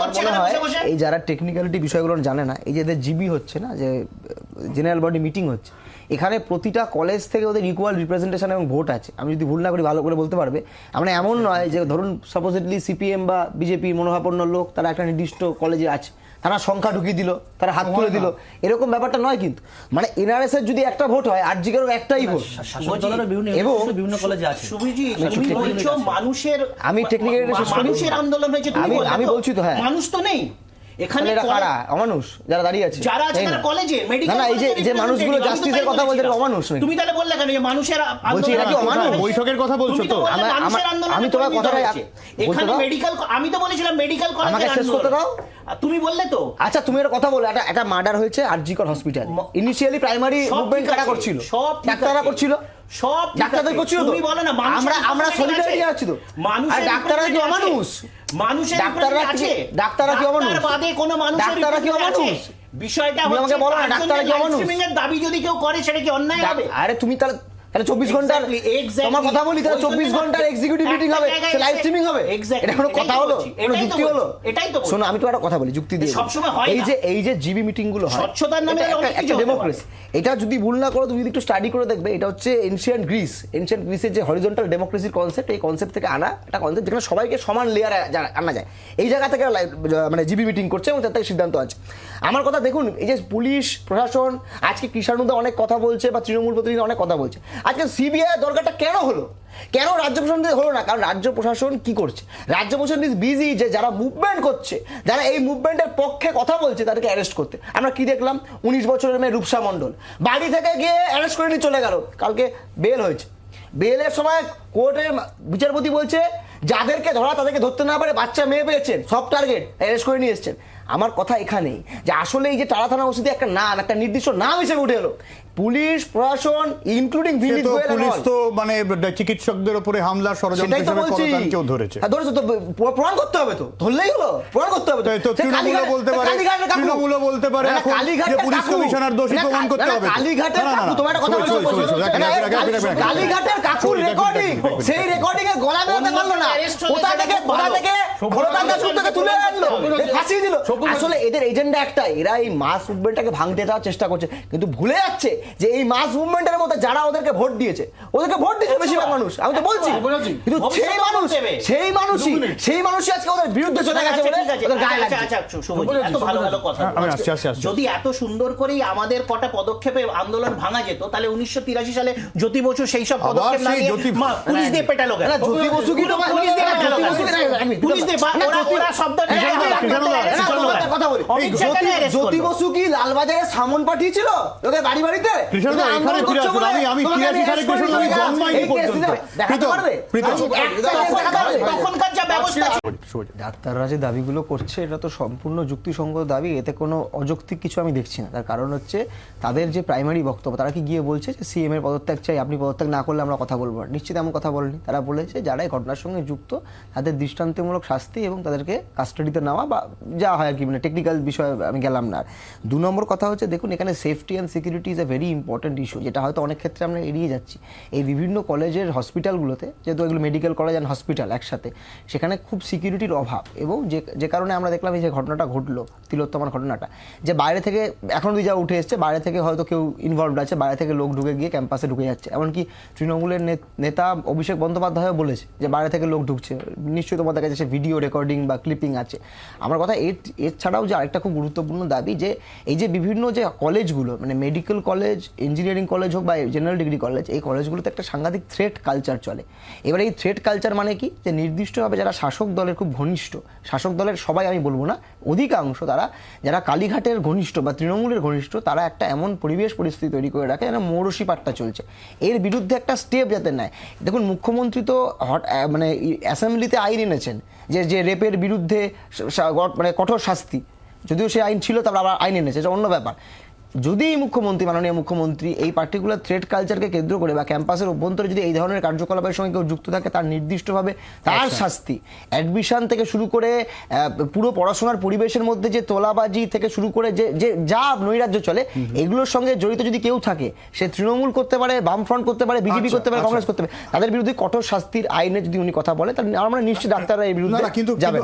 করছে মনে হয় এই যারা টেকনিক্যালিটি বিষয়গুলো জানে না এই যে এদের জিবি হচ্ছে না যে জেনারেল বডি মিটিং হচ্ছে এখানে প্রতিটা কলেজ থেকে ওদের ইকুয়াল রিপ্রেজেন্টেশন এবং ভোট আছে। আমি যদি ভুল না করি ভালো করে বলতে পারবে। আমরা এমন নয় যে ধরুন সাপোজিটলি সিপিএম বা বিজেপির মনোভাপন্ন লোক তারা একটা নির্দিষ্ট কলেজে আছে। তারা সংখ্যা ঢুকিয়ে দিল তারা হাত তুলে দিল। এরকম ব্যাপারটা নয় কিন্তু। মানে এনআরএস এর যদি একটা ভোট হয় আর জিকেরও একটাই ভোট। এবং- বিভিন্ন কলেজে আছে। একটু বলছো মানুষের আমি মানুষের আন্দোলন হয়েছে আমি-? বলছি তো, হ্যাঁ। মানুষ তো নেই। এখানে কারা? অমানুষ যারা দাঁড়িয়ে আছে। যারা আছে তারা কলেজে মেডিকেল না এই যে যে মানুষগুলো জাস্টিসের কথা বলছে এরা অমানুষ? তুমি তাহলে বললে কেন যে মানুষের বলছি, এরা কি অমানুষ? বৈঠকের কথা বলছো তো? আমি তোমার। বলতে এখানে মেডিকেল আমি তো বলেছিলাম মেডিকেল কলেজে আমাকে শেষ করতে দাও। তুমি বললে তো? আচ্ছা তুমি একটা কথা বলো। একটা একটা মার্ডার হয়েছে RG Kar hospital initially primary movement কারা করছিল? সব ডাক্তাররা করছিল? সব ডাক্তারদের করছিল তুমি বলো না, আমরা আমরা সলিডারিটি আছি তো। মানুষের আর ডাক্তাররা কি অমানুষ? মানুষের ডাক্তাররা আছে ডাক্তাররা কি অমানুষ? ডাক্তার বাদে কোনো মানুষের ডাক্তাররা কি অমানুষ? বিষয়টা আমাকে বলো না, ডাক্তাররা কি অমানুষ? দাবি যদি কেউ করে সেটা কি অন্যায় হবে আরে তুমি তাহলে তাহলে চব্বিশ ঘণ্টার. তোমার কথা বলি তাহলে চব্বিশ ঘণ্টার এক্সিকিউটিভ একটা মিটিং হবে। লাইভ স্ট্রিমিং হবে? এটা কোনো কথা হলো? কোনো যুক্তি হলো? এটাই তো শোনো আমি তো একটা কথা বলি যুক্তি দিয়ে সবসময় হয় এই যে এই যে জিবি মিটিংগুলো হয় স্বচ্ছতার নামে একটা- কিছু একটা হতে ডেমোক্রেসি এটা যদি ভুল না করো তুমি যদি একটু স্টাডি করে দেখবে এটা হচ্ছে এনশিয়ান্ট গ্রিস এনশিয়ান্ট গ্রিসের যে হরিজন্টাল ডেমোক্রেসির কনসেপ্ট এই কনসেপ্ট থেকে আনা একটা কনসেপ্ট যেখানে সবাইকে সমান লেয়ার আনা যায়। এই জায়গা থেকে মানে জিবি মিটিং করছে এবং তার থেকে সিদ্ধান্ত আছে। আমার কথা দেখুন এই যে পুলিশ প্রশাসন আজকে কিষাণুদা অনেক কথা বলছে বা তৃণমূল প্রতিনিধি অনেক কথা বলছে। আজকে সিবিআই দরকারটা কেন হলো? কেন রাজ্য প্রশাসন হলো না? কারণ রাজ্য প্রশাসন কি করছে? রাজ্য প্রশাসন ইজ বিজি যে যারা মুভমেন্ট করছে, যারা এই মুভমেন্টের পক্ষে কথা বলছে তাদেরকে অ্যারেস্ট করতে। আমরা কি দেখলাম? উনিশ বছরের মেয়ে রূপসা মণ্ডল। বাড়ি থেকে গিয়ে অ্যারেস্ট করে নিয়ে চলে গেল। কালকে বেল হয়েছে। বেলের সময় কোর্টের বিচারপতি বলছে, যাদেরকে ধরা তাদেরকে ধরতে না পারে, বাচ্চা মেয়ে পেয়েছেন, সব টার্গেট অ্যারেস্ট করে নিয়ে এসছেন। আমার কথা এখানেই, যে আসলে এই যে টালা থানা ওসিতে একটা নাম একটা নির্দিষ্ট নাম হিসেবে উঠে এলো পুলিশ প্রশাসন ইনক্লুডিং পুলিশ তো মানে চিকিৎসকদের উপরে হামলা ষড়যন্ত্র হিসেবে কলকাতাকেও ধরেছে। হ্যাঁ, ধরেছে তো প্রমাণ করতে হবে তো। ধরলেই হলো প্রমাণ করতে হবে তো। তাই তো সে তৃণমূলও কালীঘাট- বলতে পারে। তৃণমূলও বলতে পারে পুলিশ কমিশনার দোষী প্রমাণ করতে হবে কালীঘাটের কাকু তোমার একটা কথা। কালীঘাটের কাকুর রেকর্ডিং। সেই রেকর্ডিং এ গলা বেরোতে পারল না। কোথা থেকে কোথা থেকে ঘোড়াতাঙ্গা সুর তুলে আনলো? ফাঁসিয়ে দিল। আসলে এদের এজেন্ডা একটাই এরা এই মাস মুভমেন্টটাকে ভাঙতে দেওয়ার চেষ্টা করছে কিন্তু ভুলে যাচ্ছে। যে এই মাস মুভমেন্টের মধ্যে যারা ওদেরকে ভোট দিয়েছে ওদেরকে ভোট দিয়েছে বেশিরভাগ মানুষ আমি তো বলছি। কিন্তু সেই মানুষ সেই মানুষই সেই মানুষই আজকে ওদের বিরুদ্ধে চলে গেছে বলে ওদের গায়ে আচ্ছা, লাগছে। আচ্ছা, এত ভালো ভালো কথা। হ্যাঁ। যদি এত সুন্দর করেই আমাদের কটা পদক্ষেপে আন্দোলন ভাঙা যেত তাহলে উনিশশো তিরাশি সালে জ্যোতি বসু সেই সব পদক্ষেপ নিয়ে পুলিশ দিয়ে পেটালো? না, জ্যোতি বসু কি পুরো তোমার- পুলিশ দিয়ে জ্যোতি বসু কি- পুলিশ দিয়ে ওরা- ওরা শব্দ জ্যোতি-। বসু লালবাজারে সামন পাঠিয়েছিল তোদের বাড়ি বাড়িতে আমি- সালে জন্মাইনি পর্যন্ত। তখনকার যা ব্যবস্থা ছিল ডাক্তাররা যে দাবিগুলো করছে, এটা তো সম্পূর্ণ যুক্তিসঙ্গত দাবি। এতে কোনো অযৌক্তিক কিছু আমি দেখছি না। তার কারণ হচ্ছে, তাদের যে প্রাইমারি বক্তব্য, তারা কি গিয়ে বলছে যে সিএম এর পদত্যাগ চাই, আপনি পদত্যাগ না করলে আমরা কথা বলব নিশ্চিত এমন কথা বলেনি। তারা বলেছে, যারা এই ঘটনার সঙ্গে যুক্ত, তাদের দৃষ্টান্তমূলক শাস্তি এবং তাদেরকে কাস্টাডিতে নেওয়া বা যা হয় আর কি মানে টেকনিক্যাল বিষয়ে আমি গেলাম না। দু নম্বর কথা হচ্ছে, দেখুন, এখানে safety and security is a very important issue যেটা হয়তো অনেক ক্ষেত্রে আমরা এড়িয়ে যাচ্ছি। এই বিভিন্ন কলেজের হসপিটালগুলোতে যেহেতু এগুলো মেডিকেল কলেজ অ্যান্ড হসপিটাল একসাথে, সেখানে খুব সিকিউরিটির অভাব এবং যে যে কারণে আমরা দেখলাম এই যে ঘটনাটা ঘটলো, তিলোত্তমার ঘটনাটা, যে বাইরে থেকে এখন দুই যা উঠে এসছে, বাইরে থেকে হয়তো কেউ ইনভলভড আছে, বাইরে থেকে লোক ঢুকে গিয়ে ক্যাম্পাসে ঢুকে যাচ্ছে। এমনকি তৃণমূলের নেতা অভিষেক বন্দ্যোপাধ্যায়ও বলেছে যে বাইরে থেকে লোক ঢুকছে। নিশ্চয়ই তোমাদের কাছে সে ভিডিও রেকর্ডিং বা ক্লিপিং আছে। আমার কথা এর এছাড়াও যে আরেকটা খুব গুরুত্বপূর্ণ দাবি যে এই যে বিভিন্ন যে কলেজগুলো মানে মেডিকেল কলেজ ইঞ্জিনিয়ারিং কলেজ হোক বা জেনারেল ডিগ্রি কলেজ এই কলেজগুলোতে একটা সাংঘাতিক থ্রেট কালচার চলে। এবার এই থ্রেট কালচার মানে কি? যে নির্দিষ্টভাবে যারা শাসক দলের খুব ঘনিষ্ঠ। শাসক দলের সবাই আমি বলব না, অধিকাংশ তারা, যারা কালীঘাটের ঘনিষ্ঠ বা তৃণমূলের ঘনিষ্ঠ, তারা একটা এমন পরিবেশ পরিস্থিতি তৈরি করে রাখে যেন মৌরসি পাট্টা চলছে। এর বিরুদ্ধে একটা স্টেপ যাতে নেয়। দেখুন, মুখ্যমন্ত্রী তো হট মানে অ্যাসেম্বলিতে আইন এনেছেন যে যে রেপের বিরুদ্ধে মানে কঠোর শাস্তি। যদিও সে আইন ছিল, তারপর আবার আইন এনেছে, এটা অন্য ব্যাপার। যদি এই মুখ্যমন্ত্রী মাননীয় মুখ্যমন্ত্রী এই পার্টিকুলার থ্রেড কালচারকে কেন্দ্র করে বা ক্যাম্পাসের অভ্যন্তরে যদি এই ধরনের কার্যকলাপের সঙ্গে কেউ যুক্ত থাকে তার নির্দিষ্টভাবে তার শাস্তি। অ্যাডমিশন থেকে শুরু করে পুরো পড়াশোনার পরিবেশের মধ্যে যে তোলাবাজি থেকে শুরু করে যে যে যা নৈরাজ্য চলে এগুলোর সঙ্গে জড়িত যদি কেউ থাকে সে তৃণমূল করতে পারে বামফ্রন্ট করতে পারে বিজেপি আচ্ছা, করতে পারে আচ্ছা। কংগ্রেস করতে পারে তাদের বিরুদ্ধে কঠোর শাস্তির আইনে যদি উনি কথা বলে তাহলে আমরা নিশ্চিত ডাক্তাররা এই বিরুদ্ধে কিন্তু যাবে